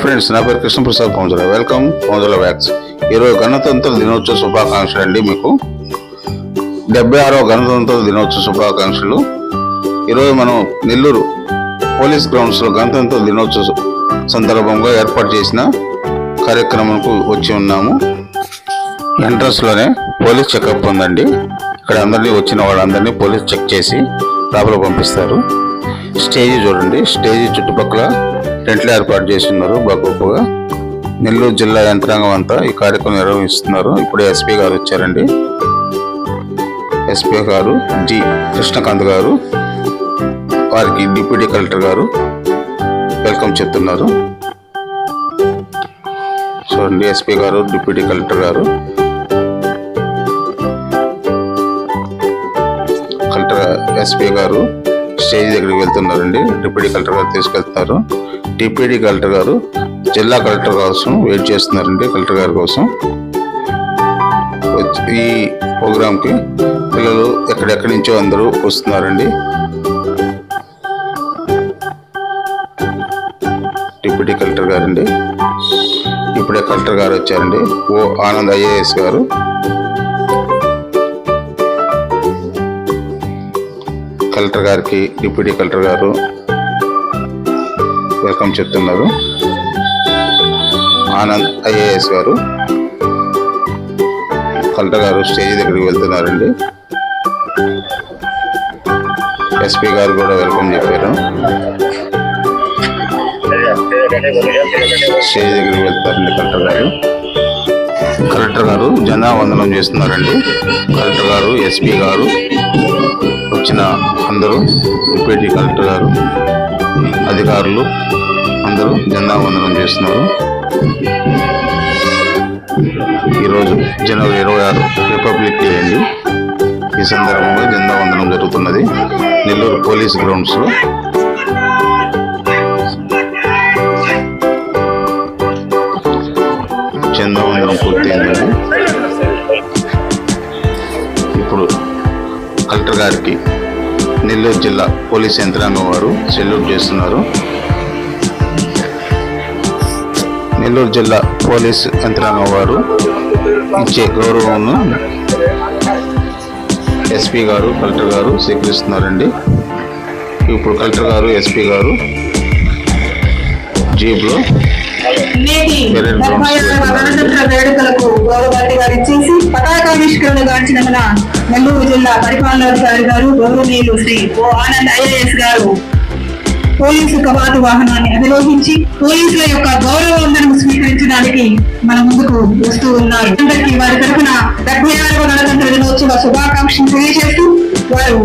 Friends నా పేరు Krishnaprasad Pounjala. Welcome Pounjala వ్యాక్స్ ఈరోజు గణతంత్ర దినోత్సవ శుభాకాంక్షలు అండి మీకు. డెబ్బై ఆరో గణతంత్ర దినోత్సవ శుభాకాంక్షలు. ఈరోజు మనం నెల్లూరు పోలీస్ గ్రౌండ్స్లో గణతంత్ర దినోత్సవ సందర్భంగా ఏర్పాటు చేసిన కార్యక్రమంకు వచ్చి ఉన్నాము. ఎంట్రన్స్లోనే పోలీస్ చెకప్ ఉందండి. ఇక్కడ అందరినీ వచ్చిన వాళ్ళందరినీ పోలీస్ చెక్ చేసి లోపల పంపిస్తారు. స్టేజ్ చూడండి. స్టేజ్ చుట్టుపక్కల టెంట్లు ఏర్పాటు చేసి ఉన్నారు గొప్పగా నెల్లూరు జిల్లా యంత్రాంగం అంతా ఈ కార్యక్రమం నిర్వహిస్తున్నారు. ఇప్పుడు ఎస్పీ గారు వచ్చారండి. ఎస్పీ గారు జి కృష్ణకాంత్ గారు వారికి డిప్యూటీ కలెక్టర్ గారు వెల్కమ్ చెప్తున్నారు. చూడండి ఎస్పీ గారు డిప్యూటీ కలెక్టర్ గారు. కలెక్టర్ ఎస్పీ గారు స్టేజ్ దగ్గరికి వెళ్తున్నారండి. డిప్యూటీ కలెక్టర్ గారు తీసుకెళ్తున్నారు. డిప్యూటీ కలెక్టర్ గారు జిల్లా కలెక్టర్ కోసం వెయిట్ చేస్తున్నారండి కలెక్టర్ గారి కోసం. ఈ ప్రోగ్రాంకి పిల్లలు ఎక్కడెక్కడి నుంచో అందరూ వస్తున్నారండి. డిప్యూటీ కలెక్టర్ గారండి. ఇప్పుడే కలెక్టర్ గారు వచ్చారండి. ఓ ఆనంద్ ఐఏఎస్ గారు. కలెక్టర్ గారికి డిప్యూటీ కలెక్టర్ గారు వెల్కమ్ చెప్తున్నారు. ఆనంద్ ఐఏఎస్ గారు కలెక్టర్ గారు స్టేజ్ దగ్గరికి వెళ్తున్నారండి. ఎస్పీ గారు కూడా వెల్కమ్ చెప్పారు. స్టేజ్ దగ్గరికి వెళ్తారండి కలెక్టర్ గారు. కలెక్టర్ గారు జనా వందనం చేస్తున్నారండి. కలెక్టర్ గారు ఎస్పీ గారు వచ్చిన అందరూ డిప్యూటీ కలెక్టర్ గారు అధికారులు అందరూ జెండా వందనం చేస్తున్నారు. ఈరోజు జనవరి ఇరవై ఆరు రిపబ్లిక్ డే అండి. ఈ సందర్భంగా జెండా వందనం జరుగుతున్నది. నెల్లూరు పోలీస్ గ్రౌండ్స్లో జెండా వందనం పూర్తయిందండి. గారికి నెల్లూరు జిల్లా పోలీస్ యంత్రాంగం వారు సెల్యూట్ చేస్తున్నారు. నెల్లూరు జిల్లా పోలీస్ యంత్రాంగం వారు ఇచ్చే గౌరవంను ఎస్పీ గారు కలెక్టర్ గారు స్వీకరిస్తున్నారండి. ఇప్పుడు కలెక్టర్ గారు ఎస్పీ గారు జీప్లో నేటి వెరీ డెబ్బై ఆరవ గణతంత్ర వేడుకలకు గౌరవాన్ని గారు ఇచ్చేసి పతాకావిష్కరణ గాంచినందున నెల్లూరు జిల్లా పరిపాలనాధికారి గారు గౌరవనీయులు శ్రీ ఓ ఆనంద్ ఐఏఎస్ గారు పోలీసు కవాతు వాహనాన్ని అధిరోహించి పోలీసుల యొక్క గౌరవ వందనం స్వీకరించడానికి మన ముందుకు వస్తూ ఉన్నారు. అందరికీ వారి తరఫున డెబ్బై ఆరవ గణతంత్ర దినోత్సవ శుభాకాంక్షలు తెలియజేస్తూ వారు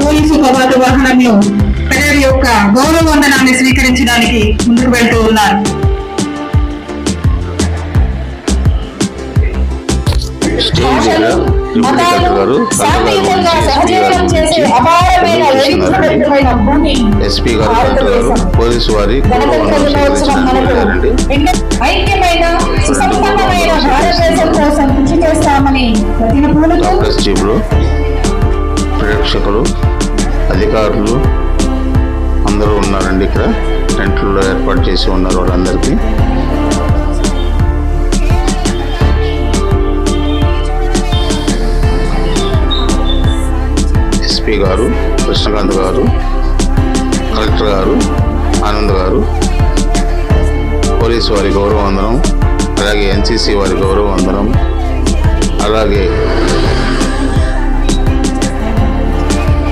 పోలీసు కవాతు వాహనంలో ప్రజల యొక్క గౌరవ వందనాన్ని స్వీకరించడానికి ముందుకు వెళ్తూ ఉన్నారు. ఎస్పీ గారు పోలీసు వారి ఐక్యమైన సుసంపన్నమైన భారతదేశం కోసం కృషి చేస్తామని ప్రతిన ప్రేక్షకులు అధికారులు అందరూ ఉన్నారండి ఇక్కడ. టెంట్లో ఏర్పాటు చేసి ఉన్నారు వాళ్ళందరికీ. ఎస్పీ గారు కృష్ణకాంత్ గారు కలెక్టర్ గారు ఆనంద్ గారు పోలీసు వారి గౌరవ వందనం అలాగే ఎన్సీసీ వారి గౌరవ వందనం అలాగే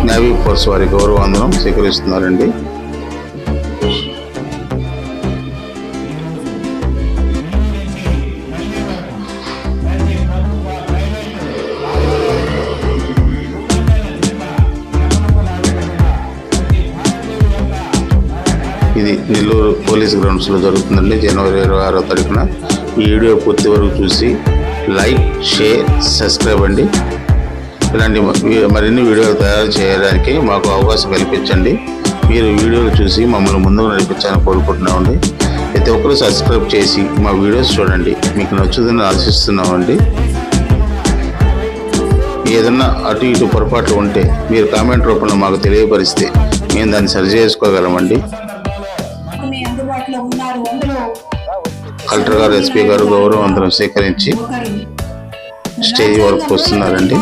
నేవీ ఫోర్స్ వారి గౌరవ వందనం స్వీకరిస్తున్నారండి. నెల్లూరు పోలీస్ గ్రౌండ్స్లో జరుగుతుందండి జనవరి ఇరవై ఆరో తారీఖున. ఈ వీడియో పూర్తి వరకు చూసి లైక్ షేర్ సబ్స్క్రైబ్ అండి. ఇలాంటి మరిన్ని వీడియోలు తయారు చేయడానికి మాకు అవకాశం కల్పించండి. మీరు వీడియోలు చూసి మమ్మల్ని ముందుకు నడిపించాలని కోరుకుంటున్నామండి. ప్రతి ఒక్కరూ సబ్స్క్రైబ్ చేసి మా వీడియోస్ చూడండి. మీకు నచ్చుదని ఆశిస్తున్నామండి. ఏదన్నా అటు ఇటు పొరపాట్లు ఉంటే మీరు కామెంట్ రూపంలో మాకు తెలియపరిస్తే మేము దాన్ని సరిచేసుకోగలమండి కలెక్టర్ గారు ఎస్పీ గారు గౌరవవంతులను స్వీకరించి ఒకరు స్టేజ్ వరకు వస్తున్నారండి.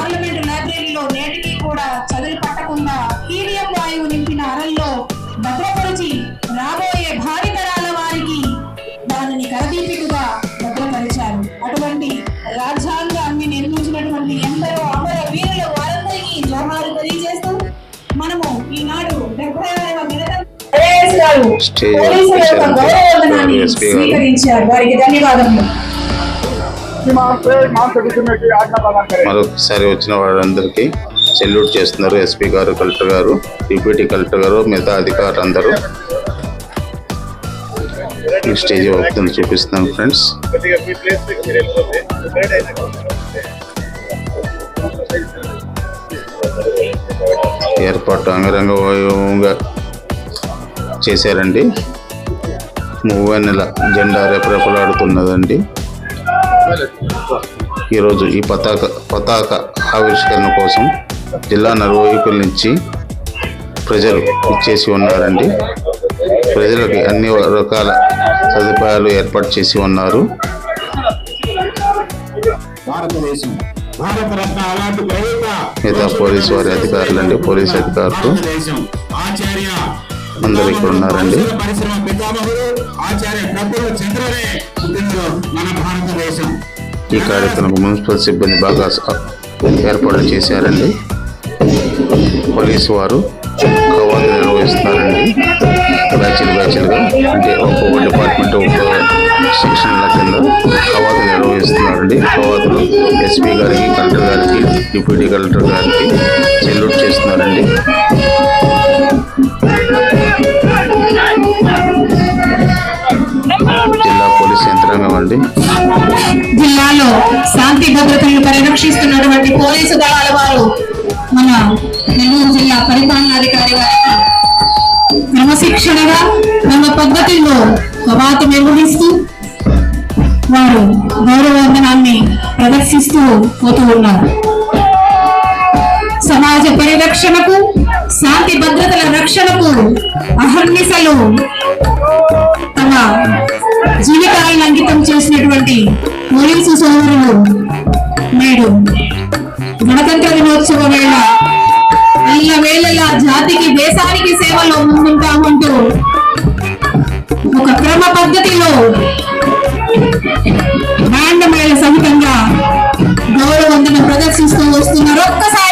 గారు మరొకసారి వచ్చిన వారందరికీ సెల్యూట్ చేస్తున్నారు ఎస్పీ గారు కలెక్టర్ గారు డిప్యూటీ కలెక్టర్ గారు మిగతా అధికారులు అందరూ స్టేజ్ అవుతుంది చూపిస్తున్నాను ఫ్రెండ్స్. ఏర్పాటు అంగరంగ వైభవంగా చేశారండి. మూవెన్నెల జెండా రెపరెపలాడుతున్నదండి. ఈరోజు ఈ పతాక పతాక ఆవిష్కరణ కోసం జిల్లా నలువైపుల నుంచి ప్రజలు ఇచ్చేసి ఉన్నారండి. ప్రజలకి అన్ని రకాల సదుపాయాలు ఏర్పాటు చేసి ఉన్నారు. మిగతా పోలీసు వారి అధికారులు అండి పోలీసు అధికారులు. అందరూ ఇక్కడ ఉన్నారండి. ఔషధ పరిశ్రమ పితామహుడు ఆచార్య ప్రఫుల్ల చంద్రరే పుట్టినరోజు మన భారతదేశం. ఈ కార్యక్రమం మున్సిపల్ సిబ్బంది బాగా ఏర్పాటు చేశారండి. పోలీసు వారు కవాతు నిర్వహిస్తున్నారండి. బ్యాచ్లు బ్యాచ్లుగా అంటే ఒక్కొక్క డిపార్ట్మెంట్ ఒక్కొక్క సెక్షన్ల కింద కవాతు నిర్వహిస్తున్నారండి. కవాతులు ఎస్పీ గారికి కలెక్టర్ గారికి డిప్యూటీ కలెక్టర్ గారికి సెల్యూట్ చేస్తున్నారండి. అండి జిల్లాలో శాంతి భద్రతలను పరిరక్షిస్తున్నటువంటి పోలీసు దళాల వారు మన నెల్లూరు జిల్లా పరిపాలనాధికారి క్రమశిక్షణగా క్రమ పద్ధతిలో కవాతు నిర్వహిస్తూ వారు గౌరవవందనాన్ని ప్రదర్శిస్తూ పోతూ ఉన్నారు. సమాజ పరిరక్షణకు శాంతి భద్రతల రక్షణకు అహర్నిశలు తమ జీవితాలను అంకితం చేసినటువంటి పోలీసు సోదరులు నేడు గణతంత్ర దినోత్సవ వేళ అల్ల వేళలా జాతికి దేశానికి సేవలో ముందుంటామంటూ ఒక క్రమ పద్ధతిలో బ్యాండ్ మేళ సహితంగా గౌరవందన ప్రదర్శిస్తూ వస్తున్నారు. ఒక్కసారి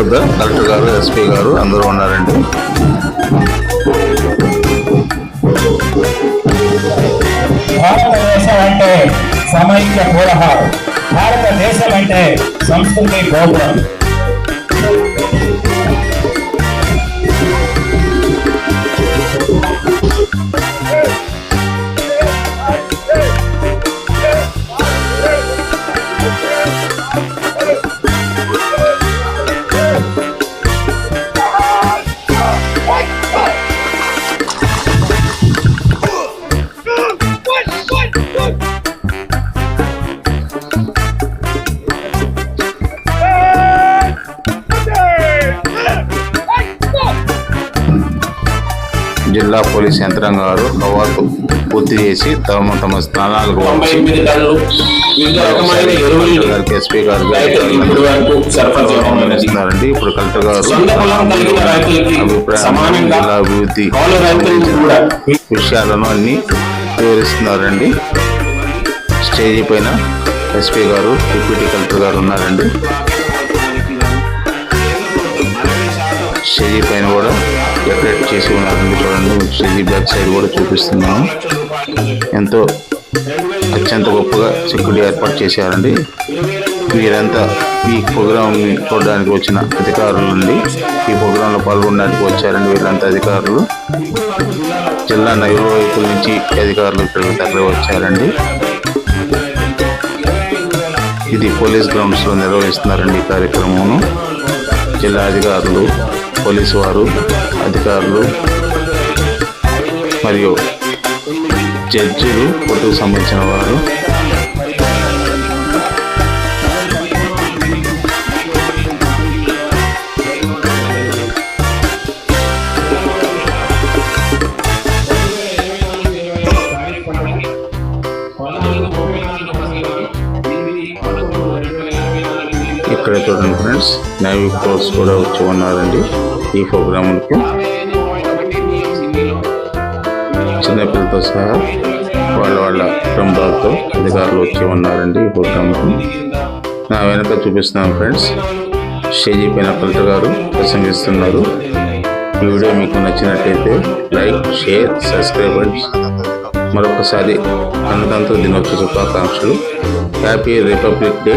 వద్ద కలెక్టర్ గారు ఎస్పీ గారు అందరూ ఉన్నారండి. భారతదేశం అంటే సమైక్య పూరహారం భారతదేశం అంటే సంస్కృతి గోపురం. జిల్లా పోలీస్ యంత్రాంగం వారు కవాతు పూర్తి చేసి తమ తమ స్థానాలకు గారికి ఎస్పీ గారు రైతులకు ఇప్పటి వరకు సరఫరా చేయడం జరిగింది. ఇస్తున్నారండి ఇప్పుడు కలెక్టర్ గారు అభిప్రాయం జిల్లా అభివృద్ధి విషయాలను అన్ని వివరిస్తున్నారండి. స్టేజీ పైన ఎస్పీ గారు డిప్యూటీ కలెక్టర్ గారు ఉన్నారండి. స్టేజీ పైన కూడా డెకరేట్ చేసి ఉన్నారండి చూడండి. మీకు బ్యాక్ సైడ్ కూడా చూపిస్తున్నాను. ఎంతో అత్యంత గొప్పగా సెక్యూరిటీ ఏర్పాటు చేశారండి. వీరంతా ఈ ప్రోగ్రాంని చూడడానికి వచ్చిన అధికారులు అండి. ఈ ప్రోగ్రాంలో పాల్గొనడానికి వచ్చారండి వీరంతా అధికారులు. జిల్లా నలుగురు నుంచి అధికారులు ఇక్కడికి తరలి వచ్చారండి. ఇది పోలీస్ గ్రౌండ్స్లో నిర్వహిస్తున్నారండి ఈ కార్యక్రమమును. జిల్లా అధికారులు పోలీసు వారు అధికారులు మరియు జడ్జిలు కోర్టుకు సంబంధించిన వారు ఇక్కడ చూడండి ఫ్రెండ్స్ నేవీ ఫోర్స్ కూడా వచ్చి ఉన్నారండి ఈ ప్రోగ్రాములకు చిన్నపిల్లలతో సహా వాళ్ళ వాళ్ళ కుటుంబాలతో అధికారులు వచ్చి ఉన్నారండి ఈ ప్రోగ్రాంకి నా వెనక చూపిస్తున్నాను ఫ్రెండ్స్ షేజీ పైన కలెక్టర్ గారు ప్రసంగిస్తున్నారు. ఈ వీడియో మీకు నచ్చినట్లయితే లైక్ షేర్ సబ్స్క్రైబ్ అండ్ మరొకసారి గణతంత్ర దినోత్సవ శుభాకాంక్షలు. Happy republic day.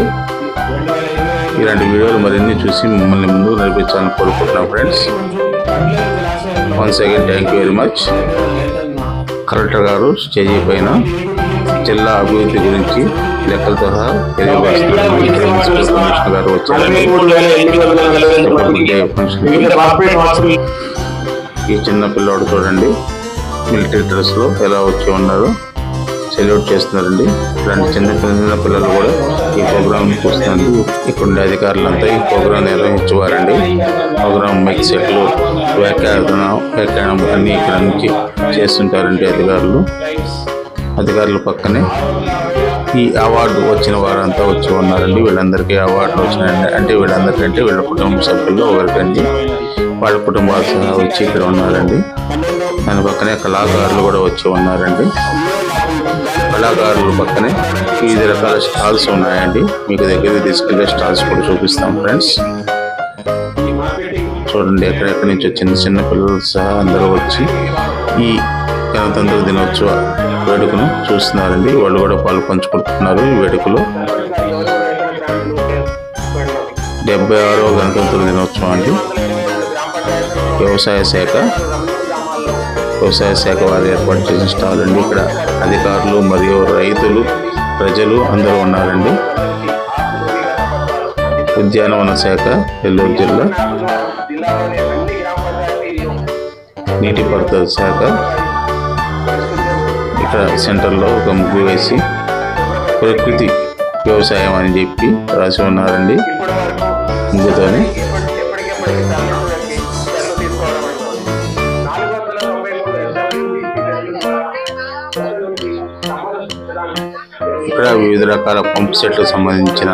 ఇలాంటి వీడియోలు మరిన్ని చూసి మిమ్మల్ని ముందుకు నడిపించాలని కోరుకుంటున్నాం friends once again thank you very much collector గారు స్టేజీ పైన జిల్లా అభివృద్ధి గురించి లెక్కలతో సహా తెలియజేస్తున్నారు. గారు ఫంక్షన్కి ఈ చిన్న పిల్లోడు చూడండి. మిలిటరీ డ్రెస్లో ఎలా వచ్చి ఉన్నారు. సెల్యూట్ చేస్తున్నారండి. ఇలాంటి చిన్న చిన్న పిల్లలు కూడా ఈ ప్రోగ్రామ్ చూస్తున్నారు ఇక్కడ ఉండే అధికారులంతా ఈ ప్రోగ్రామ్ నిర్వహించేవారండి. ప్రోగ్రామ్ మైక్ సెట్లు వ్యాఖ్యానం వ్యాఖ్యానం అన్ని ఇక్కడ నుంచి చేస్తుంటారండి అధికారులు. అధికారుల పక్కనే ఈ అవార్డు వచ్చిన వారంతా వచ్చి ఉన్నారండి. వీళ్ళందరికీ అవార్డులు వచ్చినాయండి. అంటే వీళ్ళందరికంటే వీళ్ళ కుటుంబ సభ్యుల్లో ఒకరికండి. వాళ్ళ కుటుంబాలు సహా వచ్చి ఇక్కడ ఉన్నారండి. దాని పక్కనే కళాకారులు కూడా వచ్చి ఉన్నారండి. కళాకారుల పక్కనే వివిధ రకాల స్టాల్స్ ఉన్నాయండి. మీకు దగ్గరికి తీసుకెళ్ళే స్టాల్స్ కూడా చూపిస్తాం ఫ్రెండ్స్. చూడండి ఎక్కడెక్కడి నుంచి చిన్న చిన్న పిల్లలు సహా అందరూ వచ్చి ఈ గణతంత్ర దినోత్సవ వేడుకను చూస్తున్నారండి. వాళ్ళు కూడా పాలు పంచుకుంటున్నారు ఈ వేడుకలో. డెబ్బై ఆరో గణతంత్ర దినోత్సవం అండి. వ్యవసాయ శాఖ వ్యవసాయ శాఖ వారు ఏర్పాటు చేసిన స్టాల్ అండి. ఇక్కడ అధికారులు మరియు రైతులు ప్రజలు అందరూ ఉన్నారండి. ఉద్యానవన శాఖ నెల్లూరు జిల్లా. నీటిపారుదల శాఖ. ఇక్కడ సెంటర్లో ఒక ముగ్గు వేసి ప్రకృతి వ్యవసాయం అని చెప్పి రాసి ఉన్నారండి. ముగ్గుతోనే. ఇక్కడ వివిధ రకాల పంప్ సెట్లకు సంబంధించిన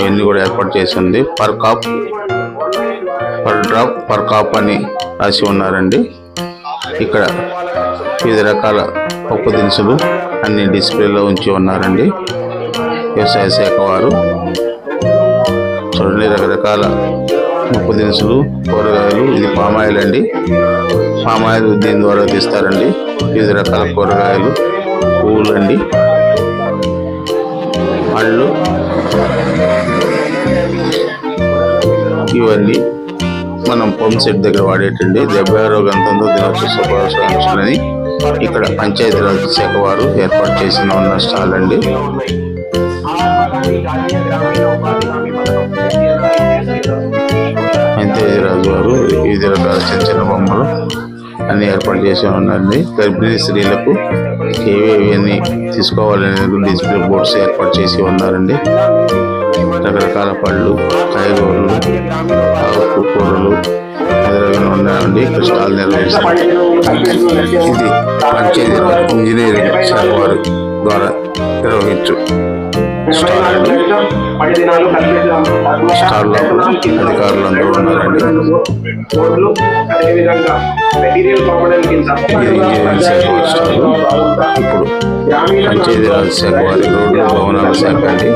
ఇవన్నీ కూడా ఏర్పాటు చేసి ఉంది per crop per drop per crop అని రాసి ఉన్నారండి. ఇక్కడ వివిధ రకాల పప్పు దినుసులు అన్ని డిస్ప్లేలో ఉంచి ఉన్నారండి. వ్యవసాయ శాఖ వారు. చూడండి రకరకాల పప్పు దినుసులు కూరగాయలు ఇది పామాయిల్ అండి. పామాయిల్ దీని ద్వారా తీస్తారండి. వివిధ రకాల కూరగాయలు పువ్వులు అండి. పళ్ళు ఇవన్నీ మనం పంప్ సెట్ దగ్గర వాడేటండి. డెబ్బై ఆరో గణతంత్ర దినోత్సవ శుభాకాంక్షలని ఇక్కడ పంచాయతీరాజ్ శాఖ వారు ఏర్పాటు చేసిన ఉన్న స్టాల్ అండి. పంచాయతీరాజు వారు వివిధ రకాల చిన్న చిన్న బొమ్మలు అన్ని ఏర్పాటు చేసి ఉండండి. గర్భిణీ స్త్రీలకు ఏవేవి అన్ని తీసుకోవాలనేది డిస్ప్లే బోర్డ్స్ ఏర్పాటు చేసి ఉన్నారండి. రకరకాల పళ్ళు కాయగూరలు ఆకు కూరలు మొదలైనవి ఉన్నాయండి. ఇక్కడ స్టాల్ నిర్వహిస్తారు ఇది ఇంజనీరింగ్ శాఖ వారి ద్వారా నిర్వహించు స్టాల్ అధికారులు అందరూ ఉన్నారండి. ఇప్పుడు పంచాయతీ రాజ్ శాఖ వారి రోడ్డు భవనాల శాఖ అండి.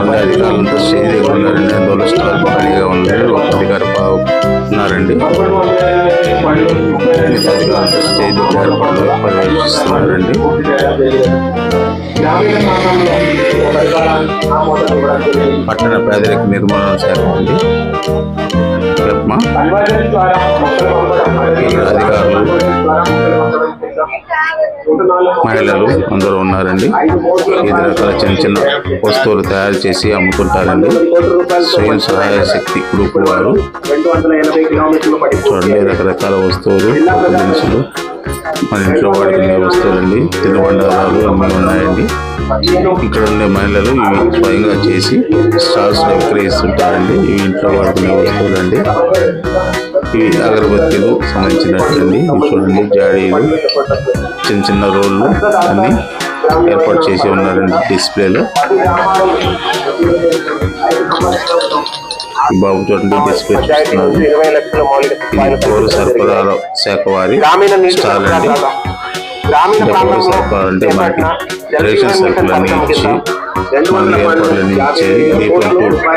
ఉండే అధికారులంతా స్టేజ్ దగ్గర ఉన్నారండి. అందువల్ల స్టాల్ ఖాళీగా ఉందండి ఒక అధికారి ఉన్నారండి. అధికారులంతా స్టేజ్ దగ్గర ఏర్పాట్లు పర్యవేక్షిస్తున్నారండి పట్టణ పేదరిక నిర్మూలన శాఖ ఉంది. అధికారులు మహిళలు అందరూ ఉన్నారండి. వివిధ రకాల చిన్న చిన్న వస్తువులు తయారు చేసి అమ్ముతుంటారండి స్వయం సహాయ శక్తి గ్రూప్ వారు. చూడండి రకరకాల వస్తువులు దినుసులు మన ఇంట్లో వాడుకునే వస్తువులండి. తినుబండారాలు అన్నీ ఉన్నాయండి. ఇక్కడ ఉండే మహిళలు ఇవి స్వయంగా చేసి స్టాల్స్ విక్రయిస్తుంటారండి. ఇవి ఇంట్లో వాడుకునే వస్తువులండి. ఇవి అగరబత్తీలు సంబంధించినట్టండి ఇవి చూడండి జాడీలు చిన్న చిన్న రోళ్ళు అన్ని ఏర్పాటు చేసి ఉన్నారండి డిస్ప్లేలో. బాబు చూడండి డిస్ప్లే చూస్తున్నారు ఇది పౌర సరఫరాల శాఖ వారి స్టాల్ అండి. గ్రామీణ రేషన్ సరుకులన్నీ ఇచ్చి మన ఏర్పాట్లన్నీ ఇచ్చి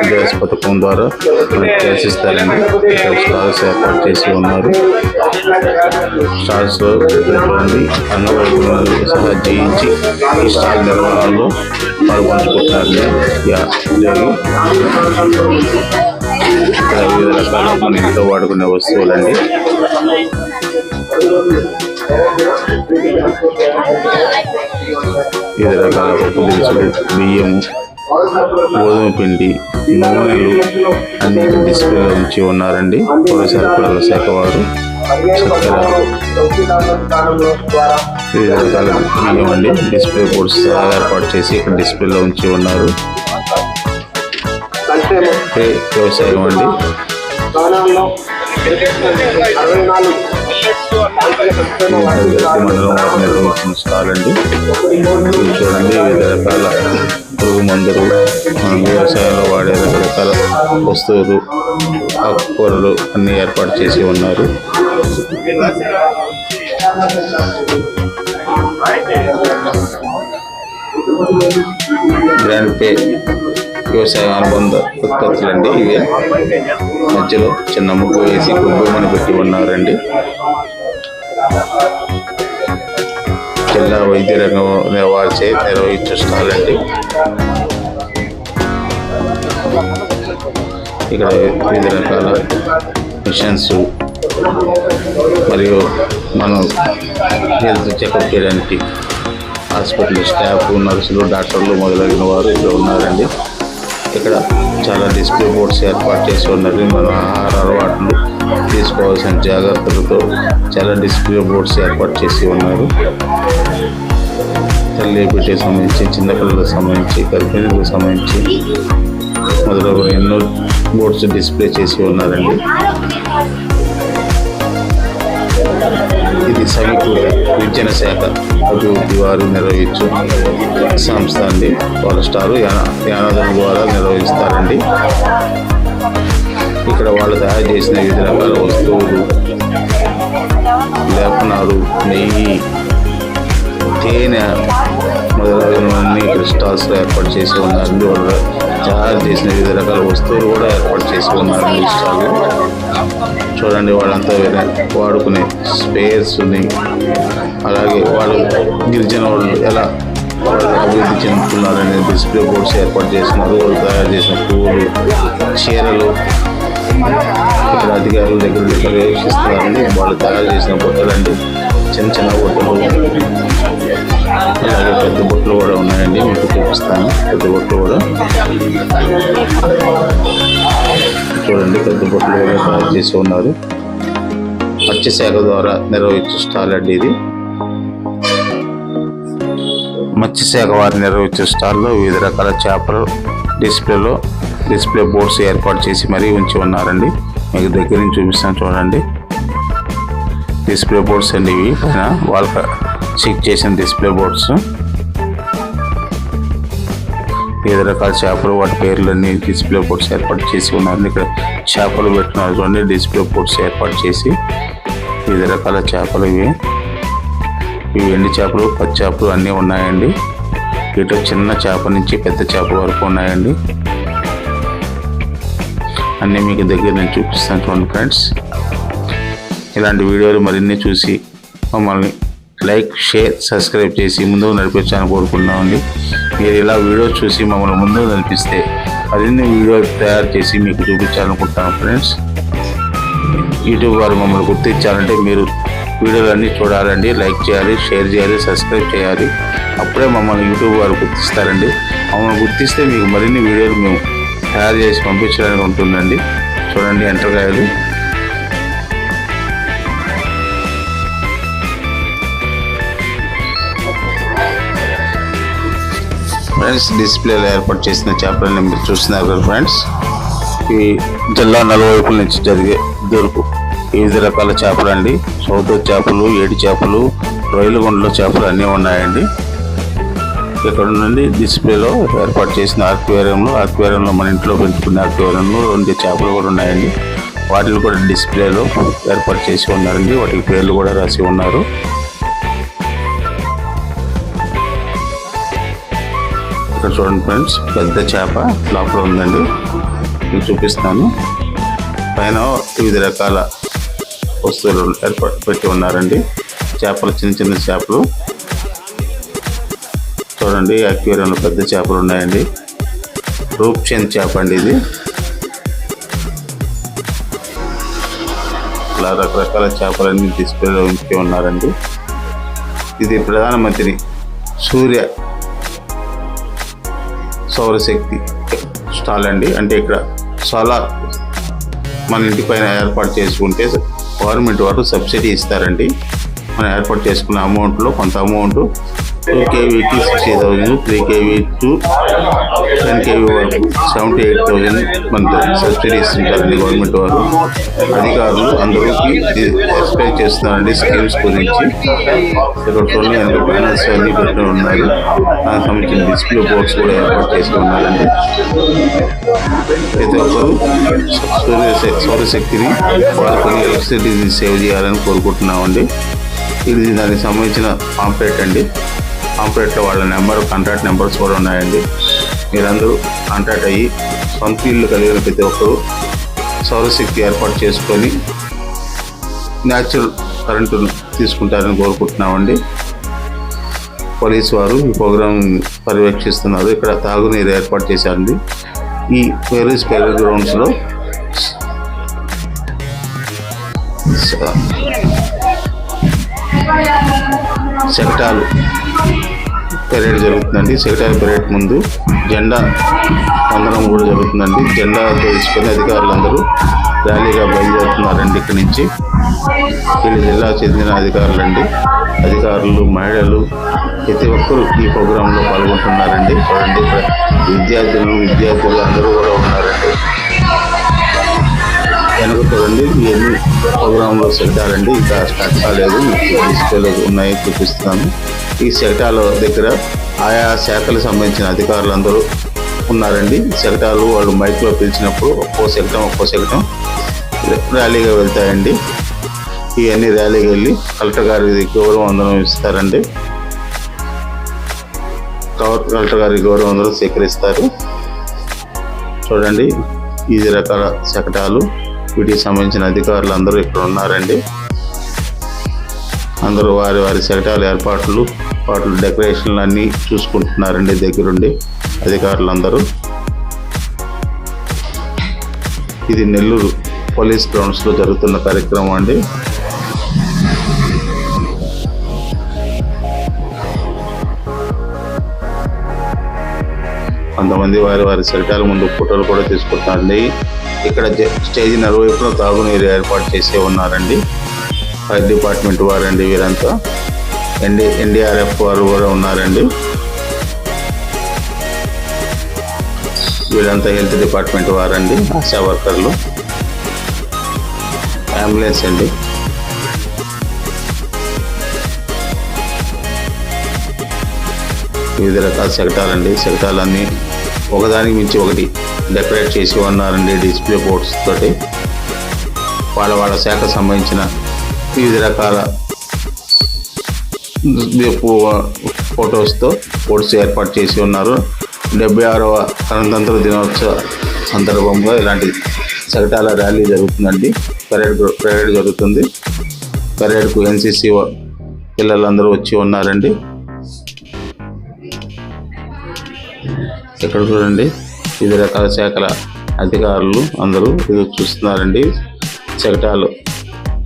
గ్యాస్ పథకం ద్వారా మనకి గ్యాస్ ఇస్తారండి ఇక్కడ స్టాల్స్ ఏర్పాటు చేసి ఉన్నారు. సహా జయించి ఈ స్టాల్ నిర్వహణలో వివిధ రకాల మన ఇంట్లో వాడుకునే వస్తువులండి. వివిధ రకాల పప్పు దినుసులు బియ్యం గోధుమ పిండి నూనెలు అన్ని డిస్ప్లే ఉంచి ఉన్నారండి. పౌర సరఫరాల శాఖ వారు వివిధ రకాల బియ్యం అండి. డిస్ప్లే బోర్డ్స్ ఏర్పాటు చేసి ఇక్కడ డిస్ప్లేలో ఉంచి ఉన్నారు. వ్యవసాయం అండి. స్థానాల్లో మండలం స్టాల్ అండి. చూడండి వివిధ రకాల పురుగు మందులు వ్యవసాయంలో వాడే రకరకాల వస్తువులు ఆకుకూరలు అన్ని ఏర్పాటు చేసి ఉన్నారు. గ్రాండ్ పే వ్యవసాయ అనుబంధ ఉత్పత్తులు అండి ఇవి. మధ్యలో చిన్న ముగ్గు వేసి కుబ్బమని పెట్టి ఉన్నారండి. జిల్లా వైద్య రంగం వారిచే నిర్వహించే ఇక్కడ వివిధ రకాల మిషన్స్ మరియు మనం హెల్త్ చెకప్ చేయడానికి హాస్పిటల్ స్టాఫ్ నర్సులు డాక్టర్లు మొదలైన వారు ఇక్కడ ఉన్నారండి. ఇక్కడ చాలా డిస్ప్లే బోర్డ్స్ ఏర్పాటు చేసి ఉన్నారు. మన ఆహార అలవాట్లు తీసుకోవాల్సిన జాగ్రత్తలతో చాలా డిస్ప్లే బోర్డ్స్ ఏర్పాటు చేసి ఉన్నారు. తల్లి బిడ్డకి సంబంధించి చిన్నపిల్లలకు సంబంధించి గర్భిణులకు సంబంధించి మొదలగు ఎన్నో బోర్డ్స్ డిస్ప్లే చేసి ఉన్నారండి. ఇది సమీకృత విద్యన శాఖ అభివృద్ధి వారు నిర్వహించు సంస్థ అండి. వాళ్ళ స్టారు యానాదం ద్వారా నిర్వహిస్తారండి. ఇక్కడ వాళ్ళు తయారు చేసిన వివిధ రకాల వస్తువులు లేపనాలు నెయ్యి తేనె మొదలైనవన్నీ ఇక్కడ స్టాల్స్ ఏర్పాటు చేసి ఉన్నారండి వాళ్ళు తయారు చేసిన వివిధ రకాల వస్తువులు కూడా ఏర్పాటు చేసి ఉన్నారండి ఈ స్టాల్లో చూడండి వాళ్ళంతా వేరే వాడుకునే స్పేర్స్ని అలాగే వాళ్ళు గిరిజన వాళ్ళు ఎలా వాళ్ళు అభివృద్ధి చెందుతున్నారనే డిస్ప్లే బోర్డ్స్ ఏర్పాటు చేసినారు వాళ్ళు తయారు చేసిన పువ్వులు చీరలు ఇక్కడ అధికారుల దగ్గర దగ్గర వాళ్ళు తయారు చేసిన బుట్టలండి చిన్న చిన్న బుట్టలు. అలాగే పెద్ద బుట్టలు కూడా ఉన్నాయండి. మీకు చూపిస్తాను. పెద్ద బుట్టలు కూడా. చూడండి పెద్ద బుట్టలు కూడా తయారు చేసి ఉన్నారు. మత్స్యశాఖ ద్వారా నిర్వహించే స్టాల్ అండి ఇది. మత్స్యశాఖ వారు నిర్వహించే స్టాల్లో వివిధ రకాల చేపలు డిస్ప్లేలో డిస్ప్లే బోర్డ్స్ ఏర్పాటు చేసి మరీ ఉంచి ఉన్నారండి. మీకు దగ్గర నుంచి చూపిస్తాను చూడండి. డిస్ప్లే బోర్డ్స్ అండి ఇవి. పైన వాళ్ళ చెక్ చేసిన డిస్ప్లే బోర్డ్స్. వివిధ రకాల చేపలు వాటి పేర్లన్నీ డిస్ప్లే బోర్డ్స్ ఏర్పాటు చేసి ఉన్నారు ఇక్కడ చేపలు పెట్టినారు చూడండి. డిస్ప్లే బోర్డ్స్ ఏర్పాటు చేసి వివిధ రకాల చేపలు ఇవి. ఇవి ఎండి చేపలు పచ్చి చేపలు అన్నీ ఉన్నాయండి. ఇటు చిన్న చేప నుంచి పెద్ద చేప వరకు ఉన్నాయండి. అన్నీ మీకు దగ్గర నేను చూపిస్తాను చూడండి ఫ్రెండ్స్. ఇలాంటి వీడియోలు మరిన్ని చూసి మమ్మల్ని లైక్ షేర్ సబ్స్క్రైబ్ చేసి ముందుకు నడిపించాలని కోరుకుంటున్నామండి. మీరు ఇలా వీడియో చూసి మమ్మల్ని ముందుకు నడిపిస్తే మరిన్ని వీడియోలు తయారు చేసి మీకు చూపించాలనుకుంటున్నాను ఫ్రెండ్స్. యూట్యూబ్ వారు మమ్మల్ని గుర్తించాలంటే మీరు వీడియోలన్నీ చూడాలండి. లైక్ చేయాలి షేర్ చేయాలి సబ్స్క్రైబ్ చేయాలి. అప్పుడే మమ్మల్ని యూట్యూబ్ వారు గుర్తిస్తారండి. మమ్మల్ని గుర్తిస్తే మీకు మరిన్ని వీడియోలు మేము తయారు చేసి పంపించడానికి ఉంటుందండి. చూడండి ఎంటకాయలు ఫ్రెండ్స్ డిస్ప్లేలో ఏర్పాటు చేసిన చేపలని మీరు చూస్తున్నారు కదా ఫ్రెండ్స్ ఈ జిల్లా నలువైపుల నుంచి జరిగే దొరుకు వివిధ రకాల చేపలు అండి. సౌద చేపలు ఏడి చేపలు రొయ్యల గుండెల చేపలు అన్నీ ఉన్నాయండి. ఇక్కడ నుండి డిస్ప్లేలో ఏర్పాటు చేసిన ఆక్వేరియంలో ఆక్వేరియంలో మన ఇంట్లో పెంచుకునే ఆక్వేరియంలో రెండు చేపలు కూడా ఉన్నాయండి. వాటిని కూడా డిస్ప్లేలో ఏర్పాటు చేసి ఉన్నారండి. వాటికి పేర్లు కూడా రాసి ఉన్నారు. ఇక్కడ చూడండి ఫ్రెండ్స్ పెద్ద చేప లోపల ఉందండి. మీకు చూపిస్తాను. పైన వివిధ రకాల వస్తువులు ఏర్పాటు పెట్టి ఉన్నారండి. చేపలు చిన్న చిన్న చేపలు. చూడండి అక్వేరియంలో పెద్ద చేపలు ఉన్నాయండి. రూప్చంద్ చేప అండి ఇది. ఇలా రకరకాల చేపలన్నీ డిస్ప్లేలో ఉంచి ఉన్నారండి. ఇది ప్రధానమంత్రి సూర్య సౌరశక్తి స్టాల్ అండి. అంటే ఇక్కడ సోలార్ మన ఇంటి పైన ఏర్పాటు చేసుకుంటే గవర్నమెంట్ వారు సబ్సిడీ ఇస్తారండి. మనం ఏర్పాటు చేసుకున్న అమౌంట్లో కొంత amount two కేవీకి sixty thousand three KV to ten KV వరకు సెవెంటీ ఎయిట్ థౌజండ్ మనకు సబ్సిడీ ఇస్తుంటారండి గవర్నమెంట్ వారు. అధికారులు అందరికీ ఎక్స్ప్లెయిన్ చేస్తున్నారండి స్కీమ్స్ గురించి. ఇక్కడ కొన్ని అందులో బ్యానర్స్ అన్ని పెట్టి ఉన్నారు. దానికి సంబంధించిన డిస్ప్లే బోర్డ్స్ కూడా ఏర్పాటు చేసి ఉన్నారండి. ప్రతి ఒక్కరు సూర్య సౌరశక్తిని వాడుకొని ఎలక్ట్రిసిటీని సేవ్ చేయాలని కోరుకుంటున్నామండి. ఇది దానికి సంబంధించిన పాంప్లెట్ అండి. ఆపరేటర్ వాళ్ళ నెంబర్ కాంటాక్ట్ నెంబర్స్ కూడా ఉన్నాయండి. మీరందరూ కాంటాక్ట్ అయ్యి సొంత ఇల్లు కలిగిన ప్రతి ఒక్కరు సౌరశక్తి ఏర్పాటు చేసుకొని న్యాచురల్ కరెంటును తీసుకుంటారని కోరుకుంటున్నామండి. పోలీసు వారు ఈ ప్రోగ్రాం పర్యవేక్షిస్తున్నారు. ఇక్కడ తాగునీరు ఏర్పాటు చేశారండి. ఈ పేరీస్ పేరే గ్రౌండ్స్లో సెక్టాలు పెరేడ్ జరుగుతుందండి. సెక్రటరీ పెరేడ్ ముందు జెండా వందనం కూడా జరుగుతుందండి. జెండా తెలుసుకొని అధికారులందరూ ర్యాలీగా బయలుదేరుతున్నారండి ఇక్కడి నుంచి. వీళ్ళు జిల్లా చెందిన అధికారులండి. అధికారులు మహిళలు ప్రతి ఒక్కరు ఈ ప్రోగ్రాంలో పాల్గొంటున్నారండి. చూడండి ఇక్కడ విద్యార్థులు విద్యార్థులు అందరూ కూడా ఉన్నారండి. వెనక చూడండి ఇవన్నీ ప్రోగ్రాంలో సెక్టారండి ఇంకా స్టార్ట్ కాలేదు. మీకు డిస్ప్లేలో ఉన్నాయి చూపిస్తాను ఈ సెక్టాల దగ్గర ఆయా శాఖలకు సంబంధించిన అధికారులు అందరూ ఉన్నారండి సెక్టాలు వాళ్ళు మైక్లో పిలిచినప్పుడు ఒక్కో సెక్టం ఒక్కో సెక్టం ర్యాలీగా వెళ్తాయండి. ఇవన్నీ ర్యాలీకి వెళ్ళి కలెక్టర్ గారికి గౌరవ వందనం ఇస్తారండి. కలెక్టర్ గారికి గౌరవం వందనం స్వీకరిస్తారు. చూడండి ఇది రకాల శకటాలు వీటికి సంబంధించిన అధికారులు అందరూ ఇక్కడ ఉన్నారండి. అందరూ వారి వారి శకటాలు ఏర్పాట్లు వాటి డెకరేషన్లు అన్నీ చూసుకుంటున్నారండి దగ్గరుండి అధికారులందరూ. ఇది నెల్లూరు పోలీస్ గ్రౌండ్స్లో జరుగుతున్న కార్యక్రమం అండి. కొంతమంది వారి వారి శరీరాల ముందు ఫోటోలు కూడా తీసుకుంటున్నారండి ఇక్కడ స్టేజ్ నలువైపున తాగునీరు ఏర్పాటు చేసే ఉన్నారండి. ఫైర్ డిపార్ట్మెంట్ వారండి వీరంతా. ఎన్డి ఎన్డీఆర్ఎఫ్ వారు కూడా ఉన్నారండి. వీళ్ళంతా హెల్త్ డిపార్ట్మెంట్ వారండి ఆశా వర్కర్లు. అంబులెన్స్ అండి. వివిధ రకాల శకటాలండి శకటాలన్నీ ఒకదానికి మించి ఒకటి డెకరేట్ చేసి ఉన్నారండి డిస్ప్లే బోర్డ్స్ తోటి. వాళ్ళ వాళ్ళ శాఖ సంబంధించిన వివిధ రకాల ఫొటోస్తో బోర్డ్స్ ఏర్పాటు చేసి ఉన్నారు. డెబ్బై ఆరవ గణతంత్ర దినోత్సవ సందర్భంగా ఇలాంటి శకటాల ర్యాలీ జరుగుతుందండి. పరేడ్ పరేడ్ జరుగుతుంది. పరేడ్కు ఎన్సీసీ పిల్లలందరూ వచ్చి ఉన్నారండి. ఇక్కడ చూడండి వివిధ రకాల శాఖల అధికారులు అందరూ ఇది చూస్తున్నారండి. చకటాలు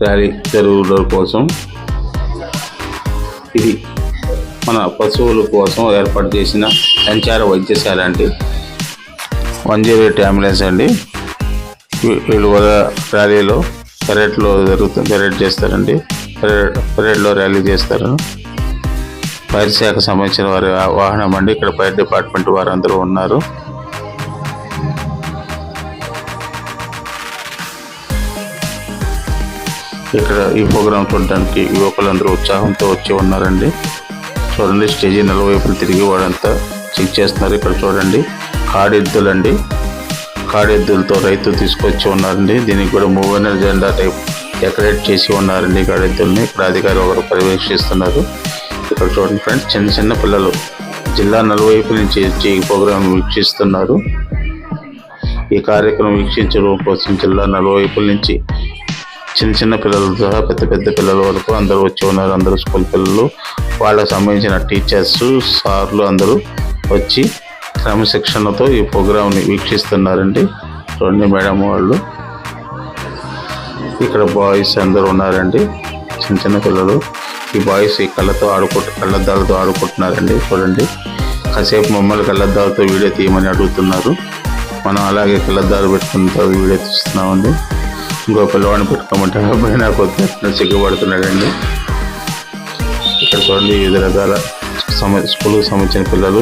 ర్యాలీ జరుగుల కోసం ఇది మన పశువుల కోసం ఏర్పాటు చేసిన సంచార వైద్యశాల అండి. వన్ జీరో ఎయిట్ అంబులెన్స్ అండి. వీ- వీళ్ళు కూడా ర్యాలీలో పెరేడ్లో జరుగుతుంది పెరేడ్ చేస్తారండి. పెరేడ్ పెరేడ్లో ర్యాలీ చేస్తారు. ఫైర్ శాఖ సంబంధించిన వారి వాహనం అండి. ఇక్కడ ఫైర్ డిపార్ట్మెంట్ వారు అందరూ ఉన్నారు. ఇక్కడ ఈ ప్రోగ్రాం చూడడానికి యువకులందరూ ఉత్సాహంతో వచ్చి ఉన్నారండి. చూడండి స్టేజీ నలువైపులు తిరిగి వాడంతా చెక్ చేస్తున్నారు. ఇక్కడ చూడండి కాడెద్దులండి. కాడెద్దులతో రైతు తీసుకొచ్చి ఉన్నారండి. దీనికి కూడా మూవెనర్ జెండా టైప్ డెకరేట్ చేసి ఉన్నారండి కాడెద్దుల్ని. ఇక్కడ అధికారి ఒకరు పర్యవేక్షిస్తున్నారు. ఇక్కడ చూడండి ఫ్రెండ్స్ చిన్న చిన్న పిల్లలు జిల్లా నలువైపు నుంచి వచ్చి ఈ ప్రోగ్రాం వీక్షిస్తున్నారు. ఈ కార్యక్రమం వీక్షించడం కోసం జిల్లా నలువైపుల నుంచి చిన్న చిన్న పిల్లలతో సహా పెద్ద పెద్ద పిల్లల వరకు అందరూ వచ్చి ఉన్నారు. అందరూ స్కూల్ పిల్లలు వాళ్ళకి సంబంధించిన టీచర్స్ సార్లు అందరూ వచ్చి క్రమశిక్షణతో ఈ ప్రోగ్రామ్ని వీక్షిస్తున్నారండి. చూడండి మేడం వాళ్ళు. ఇక్కడ బాయ్స్ అందరూ ఉన్నారండి. చిన్న చిన్న పిల్లలు. ఈ బాయ్స్ ఈ కళ్ళతో ఆడుకుంటు కళ్ళద్దాలతో ఆడుకుంటున్నారండి. చూడండి. కాసేపు మమ్మల్ని కళ్ళద్దాలతో వీడియో తీయమని అడుగుతున్నారు. మనం అలాగే కళ్ళద్దాలు పెట్టుకున్న వీడియో తీస్తున్నామండి. ఇంకో పిల్లవాడిని పెట్టుకోమంటే పైన అబ్బాయి నాకు వద్దు. సిగ్గుపడుతున్నాడండి. ఇక్కడ చూడండి వివిధ రకాల సమ స్కూల్కి సంబంధించిన పిల్లలు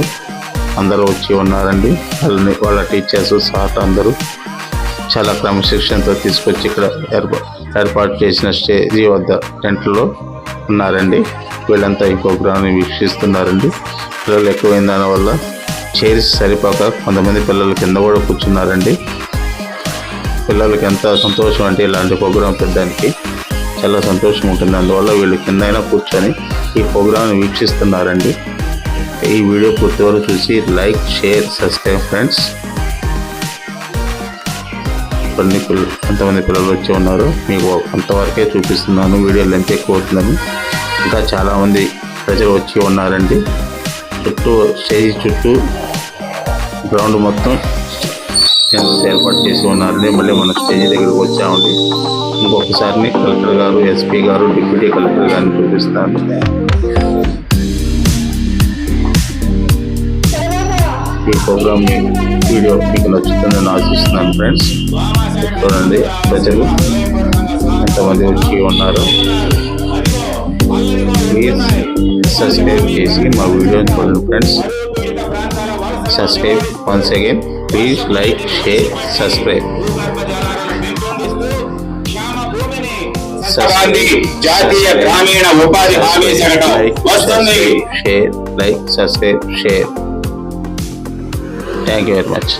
అందరూ వచ్చి ఉన్నారండి. వాళ్ళని వాళ్ళ టీచర్స్ సార్ అందరూ చాలా క్రమశిక్షణతో తీసుకొచ్చి ఇక్కడ ఏర్పా ఏర్పాటు చేసిన స్టేజీ వద్ద టెంట్లో ఉన్నారండి. వీళ్ళంతా ఈ ప్రోగ్రామ్ని వీక్షిస్తున్నారండి. పిల్లలు ఎక్కువైన దానివల్ల చైర్స్ సరిపోక కొంతమంది పిల్లలు కింద కూడా కూర్చున్నారండి. పిల్లలకి ఎంత సంతోషం అంటే ఇలాంటి ప్రోగ్రాం పెట్టడానికి చాలా సంతోషం ఉంటుంది. అందువల్ల వీళ్ళు కిందైనా కూర్చొని ఈ ప్రోగ్రామ్ని వీక్షిస్తున్నారండి. ఈ వీడియో పూర్తి వరకు చూసి లైక్ షేర్ సబ్స్క్రైబ్ ఫ్రెండ్స్. కొన్ని పిల్ల కొంతమంది పిల్లలు వచ్చి ఉన్నారు. మీకు కొంతవరకే చూపిస్తున్నాను. వీడియో లెంత్ ఎక్కువ అవుతుందని. ఇంకా చాలామంది ప్రజలు వచ్చి ఉన్నారండి. చుట్టూ స్టేజ్ చుట్టూ గ్రౌండ్ మొత్తం టెంట్స్ ఏర్పాటు చేసి ఉన్నారని మళ్ళీ మన స్టేజ్ దగ్గరకు వచ్చామండి. ఇంకొకసారి కలెక్టర్ గారు ఎస్పీ గారు డిప్యూటీ కలెక్టర్ గారిని చూపిస్తాను ఈ ప్రోగ్రామ్ వీడియో మీకు నచ్చుతుందని ఆశిస్తున్నాను ఫ్రెండ్స్. చూడండి ప్రజలు ఎంతమంది వచ్చి ఉన్నారు. ప్లీజ్ సబ్స్క్రైబ్ చేసి మా వీడియోని చూడండి friends. Subscribe once again. Please like share subscribe జాతీయ గ్రామీణ ఉపాధి హామీ చట్టం వస్తుంది. Share like subscribe share thank you very much